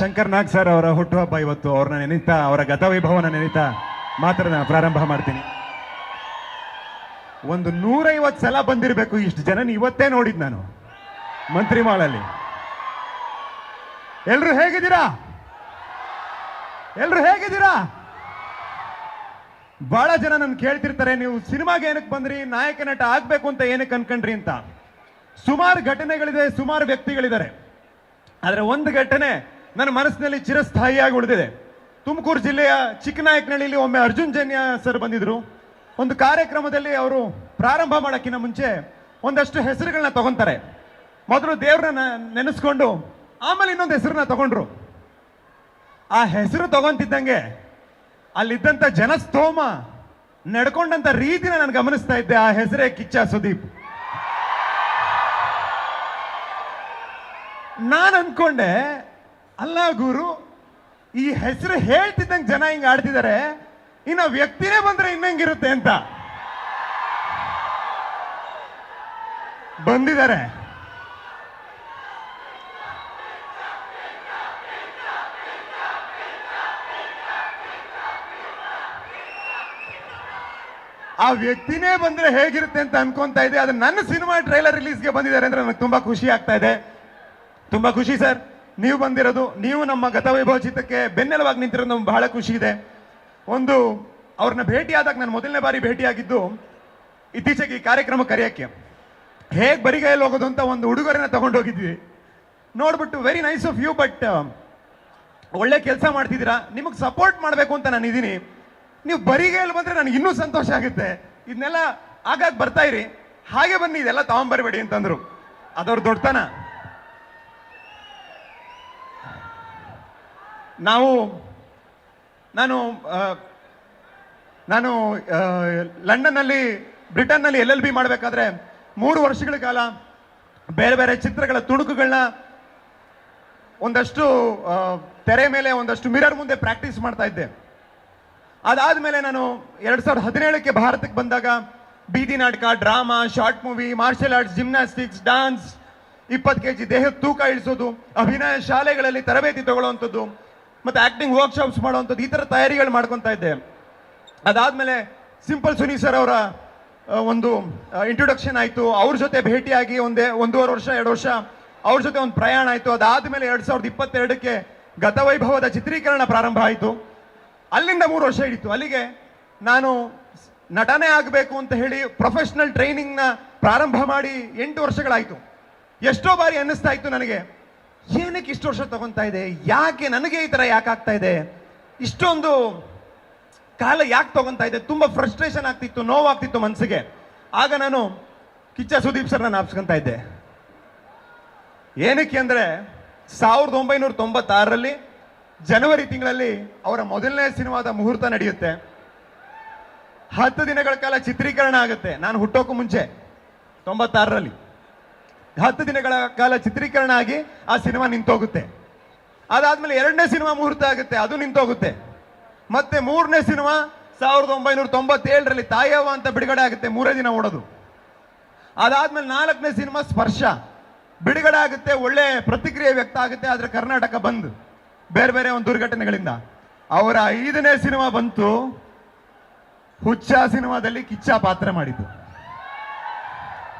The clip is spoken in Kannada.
ಶಂಕರ್ ನಾಗ್ ಸರ್ ಅವರ ಹುಟ್ಟುಹಬ್ಬ ಇವತ್ತು. ಅವ್ರನ್ನ ನೆನೀತಾ, ಅವರ ಗತವೈಭವನ ನೆನೀತಾ ಮಾತ್ರ ಪ್ರಾರಂಭ ಮಾಡ್ತೀನಿ. ಒಂದು ನೂರೈವತ್ತು ಸಲ ಬಂದಿರಬೇಕು ಇಷ್ಟು ಜನ ಇವತ್ತೇ ನೋಡಿದ್ ನಾನು ಮಂತ್ರಿ ಮಾಳಲ್ಲಿ ಎಲ್ರು ಹೇಗಿದ್ದೀರಾ? ಎಲ್ರು ಹೇಗಿದ್ದೀರಾ? ಬಹಳ ಜನ ನನ್ ಕೇಳ್ತಿರ್ತಾರೆ, ನೀವು ಸಿನಿಮಾಗೆ ಏನಕ್ಕೆ ಬಂದ್ರಿ, ನಾಯಕ ನಟ ಆಗ್ಬೇಕು ಅಂತ ಏನಕ್ಕೆ ಅನ್ಕೊಂಡ್ರಿ ಅಂತ. ಸುಮಾರು ಘಟನೆಗಳಿದೆ, ಸುಮಾರು ವ್ಯಕ್ತಿಗಳಿದ್ದಾರೆ. ಆದರೆ ಒಂದು ಘಟನೆ ನನ್ನ ಮನಸ್ಸಿನಲ್ಲಿ ಚಿರಸ್ಥಾಯಿಯಾಗಿ ಉಳಿದಿದೆ. ತುಮಕೂರು ಜಿಲ್ಲೆಯ ಚಿಕ್ಕನಾಯಕನಹಳ್ಳಿಲಿ ಒಮ್ಮೆ ಅರ್ಜುನ್ ಜನ್ಯ ಸರ್ ಬಂದಿದ್ರು. ಒಂದು ಕಾರ್ಯಕ್ರಮದಲ್ಲಿ ಅವರು ಪ್ರಾರಂಭ ಮಾಡೋಕ್ಕಿಂತ ಮುಂಚೆ ಒಂದಷ್ಟು ಹೆಸರುಗಳನ್ನ ತಗೊಂತಾರೆ. ಮೊದಲು ದೇವ್ರನ್ನ ನೆನೆಸ್ಕೊಂಡು ಆಮೇಲೆ ಇನ್ನೊಂದು ಹೆಸರನ್ನ ತಗೊಂಡ್ರು. ಆ ಹೆಸರು ತಗೊಂತಿದ್ದಂಗೆ ಅಲ್ಲಿದ್ದಂಥ ಜನಸ್ತೋಮ ನಡ್ಕೊಂಡಂತ ರೀತಿನ ನಾನು ಗಮನಿಸ್ತಾ ಇದ್ದೆ. ಆ ಹೆಸರೇ ಕಿಚ್ಚ ಸುದೀಪ್. ನಾನು ಅನ್ಕೊಂಡೆ ಅಲ್ಲ ಗುರು, ಈ ಹೆಸರು ಹೇಳ್ತಿದ್ದಂಗೆ ಜನ ಹಿಂಗೆ ಆಡ್ತಿದ್ದಾರೆ ಇನ್ನು ವ್ಯಕ್ತಿನೇ ಬಂದ್ರೆ ಇನ್ನಂಗಿರುತ್ತೆ ಅಂತ. ಬಂದಿದ್ದಾರೆ. ಆ ವ್ಯಕ್ತಿನೇ ಬಂದ್ರೆ ಹೇಗಿರುತ್ತೆ ಅಂತ ಅನ್ಕೊಂತ ಇದೆ ಅದು ನನ್ನ ಸಿನಿಮಾ ಟ್ರೈಲರ್ ರಿಲೀಸ್ಗೆ ಬಂದಿದ್ದಾರೆ ಅಂದ್ರೆ ನನಗೆ ತುಂಬಾ ಖುಷಿ ಆಗ್ತಾ ಇದೆ. ತುಂಬಾ ಖುಷಿ ಸರ್. ನೀವು ಬಂದಿರೋದು, ನೀವು ನಮ್ಮ ಗತವೈಭವ ಚಿತ್ರಕ್ಕೆ ಬೆನ್ನೆಲುವಾಗಿ ನಿಂತಿರೋದು ನಮ್ಗೆ ಬಹಳ ಖುಷಿ ಇದೆ. ಒಂದು, ಅವ್ರನ್ನ ಭೇಟಿಯಾದಾಗ ನಾನು ಮೊದಲನೇ ಬಾರಿ ಭೇಟಿಯಾಗಿದ್ದು ಇತ್ತೀಚೆಗೆ ಈ ಕಾರ್ಯಕ್ರಮ ಕರೆಯೋಕ್ಕೆ. ಹೇಗೆ ಬರಿಗೈಯಲ್ಲಿ ಹೋಗೋದು ಅಂತ ಒಂದು ಉಡುಗೊರೆನ ತಗೊಂಡೋಗಿದ್ವಿ. ನೋಡ್ಬಿಟ್ಟು very nice of you but ಒಳ್ಳೆ ಕೆಲಸ ಮಾಡ್ತಿದ್ದೀರಾ? ನಿಮಗೆ ಸಪೋರ್ಟ್ ಮಾಡಬೇಕು ಅಂತ ನಾನು ಇದ್ದೀನಿ ನೀವು ಬರಿಗೈಯಲ್ಲಿ ಬಂದರೆ ನನಗೆ ಇನ್ನೂ ಸಂತೋಷ ಆಗುತ್ತೆ. ಇದನ್ನೆಲ್ಲ ಆಗಾಗ ಬರ್ತಾ ಇರಿ. ಹಾಗೆ ಬನ್ನಿ, ಇದೆಲ್ಲ ತಗೊಂಬರ್ಬೇಡಿ ಅಂತಂದರು. ಅದವ್ರ ದೊಡ್ಡತನ. ನಾವು, ನಾನು ನಾನು ಲಂಡನ್ನಲ್ಲಿ, ಬ್ರಿಟನ್ನಲ್ಲಿ ಎಲ್ ಎಲ್ ಬಿ ಮಾಡಬೇಕಾದ್ರೆ ಮೂರು ವರ್ಷಗಳ ಕಾಲ ಬೇರೆ ಬೇರೆ ಚಿತ್ರಗಳ ತುಣುಕುಗಳನ್ನ ಒಂದಷ್ಟು ತೆರೆ ಮೇಲೆ ಒಂದಷ್ಟು ಮಿರರ್ ಮುಂದೆ ಪ್ರಾಕ್ಟೀಸ್ ಮಾಡ್ತಾ ಇದ್ದೆ. ಅದಾದ್ಮೇಲೆ ನಾನು ಎರಡು ಸಾವಿರದ ಹದಿನೇಳಕ್ಕೆ ಭಾರತಕ್ಕೆ ಬಂದಾಗ ಬೀದಿ ನಾಟಕ, drama, short movie, martial arts, gymnastics, dance, ಇಪ್ಪತ್ತು ಕೆ ಜಿ ದೇಹದ ತೂಕ ಇಳಿಸೋದು, ಅಭಿನಯ ಶಾಲೆಗಳಲ್ಲಿ ತರಬೇತಿ ತಗೊಳ್ಳುವಂಥದ್ದು ಮತ್ತೆ ಆಕ್ಟಿಂಗ್ ವರ್ಕ್ಶಾಪ್ಸ್ ಮಾಡುವಂಥದ್ದು ಈ ಥರ ತಯಾರಿಗಳು ಮಾಡ್ಕೊತಾ ಇದ್ದೆ. ಅದಾದಮೇಲೆ ಸಿಂಪಲ್ ಸುನಿ ಸರ್ ಅವರ ಒಂದು ಇಂಟ್ರೊಡಕ್ಷನ್ ಆಯಿತು. ಅವ್ರ ಜೊತೆ ಭೇಟಿಯಾಗಿ ಒಂದೇ, ಒಂದೂವರೆ ವರ್ಷ, ಎರಡು ವರ್ಷ ಅವ್ರ ಜೊತೆ ಒಂದು ಪ್ರಯಾಣ ಆಯಿತು. ಅದಾದಮೇಲೆ ಎರಡು ಸಾವಿರದ ಇಪ್ಪತ್ತೆರಡಕ್ಕೆ ಗತವೈಭವದ ಚಿತ್ರೀಕರಣ ಪ್ರಾರಂಭ ಆಯಿತು. ಅಲ್ಲಿಂದ ಮೂರು ವರ್ಷ ಹಿಡಿತು. ಅಲ್ಲಿಗೆ ನಾನು ನಟನೆ ಆಗಬೇಕು ಅಂತ ಹೇಳಿ ಪ್ರೊಫೆಷನಲ್ ಟ್ರೈನಿಂಗ್ನ ಪ್ರಾರಂಭ ಮಾಡಿ ಎಂಟು ವರ್ಷಗಳಾಯಿತು. ಎಷ್ಟೋ ಬಾರಿ ಅನ್ನಿಸ್ತಾ ಇತ್ತು ನನಗೆ. ಏನಕ್ಕೆ ಇಷ್ಟು ವರ್ಷ ತಗೊಂತಾ ಇದೆ. ಯಾಕೆ ನನಗೆ ಈ ಥರ ಯಾಕೆ ಆಗ್ತಾ ಇದೆ? ಇಷ್ಟೊಂದು ಕಾಲ ಯಾಕೆ ತಗೊಂತಾ ಇದೆ? ತುಂಬಾ ಫ್ರಸ್ಟ್ರೇಷನ್ ಆಗ್ತಿತ್ತು, ನೋವಾಗ್ತಿತ್ತು ಮನಸ್ಸಿಗೆ. ಆಗ ನಾನು ಕಿಚ್ಚ ಸುದೀಪ್ ಸರ್ನ ನಾಪ್ಸ್ಕೊಂತ ಇದ್ದೆ. ಏನಕ್ಕೆ ಅಂದ್ರೆ ಸಾವಿರದ ಒಂಬೈನೂರ ತೊಂಬತ್ತಾರರಲ್ಲಿ ಜನವರಿ ತಿಂಗಳಲ್ಲಿ ಅವರ ಮೊದಲನೇ ಸಿನಿಮಾದ ಮುಹೂರ್ತ ನಡೆಯುತ್ತೆ. ಹತ್ತು ದಿನಗಳ ಕಾಲ ಚಿತ್ರೀಕರಣ ಆಗುತ್ತೆ. ನಾನು ಹುಟ್ಟೋಕ್ಕೂ ಮುಂಚೆ, ತೊಂಬತ್ತಾರರಲ್ಲಿ. ಹತ್ತು ದಿನಗಳ ಕಾಲ ಚಿತ್ರೀಕರಣ ಆಗಿ ಆ ಸಿನಿಮಾ ನಿಂತೋಗುತ್ತೆ. ಅದಾದ್ಮೇಲೆ ಎರಡನೇ ಸಿನಿಮಾ ಮುಹೂರ್ತ ಆಗುತ್ತೆ, ಅದು ನಿಂತೋಗುತ್ತೆ. ಮತ್ತೆ ಮೂರನೇ ಸಿನಿಮಾ ಸಾವಿರದ ಒಂಬೈನೂರ ತೊಂಬತ್ತೇಳರಲ್ಲಿ ತಾಯವ್ವ ಅಂತ ಬಿಡುಗಡೆ ಆಗುತ್ತೆ, ಮೂರೇ ದಿನ ಓಡೋದು. ಅದಾದ್ಮೇಲೆ ನಾಲ್ಕನೇ ಸಿನಿಮಾ ಸ್ಪರ್ಶ. ಬಿಡುಗಡೆ ಆಗುತ್ತೆ, ಒಳ್ಳೆ ಪ್ರತಿಕ್ರಿಯೆ ವ್ಯಕ್ತ ಆಗುತ್ತೆ, ಆದರೆ ಕರ್ನಾಟಕ ಬಂದ್. ಬೇರೆ ಬೇರೆ ಒಂದು ದುರ್ಘಟನೆಗಳಿಂದ. ಅವರ ಐದನೇ ಸಿನಿಮಾ ಬಂತು, ಹುಚ್ಚ ಸಿನಿಮಾದಲ್ಲಿ ಕಿಚ್ಚ ಪಾತ್ರ ಮಾಡಿದ್ದು.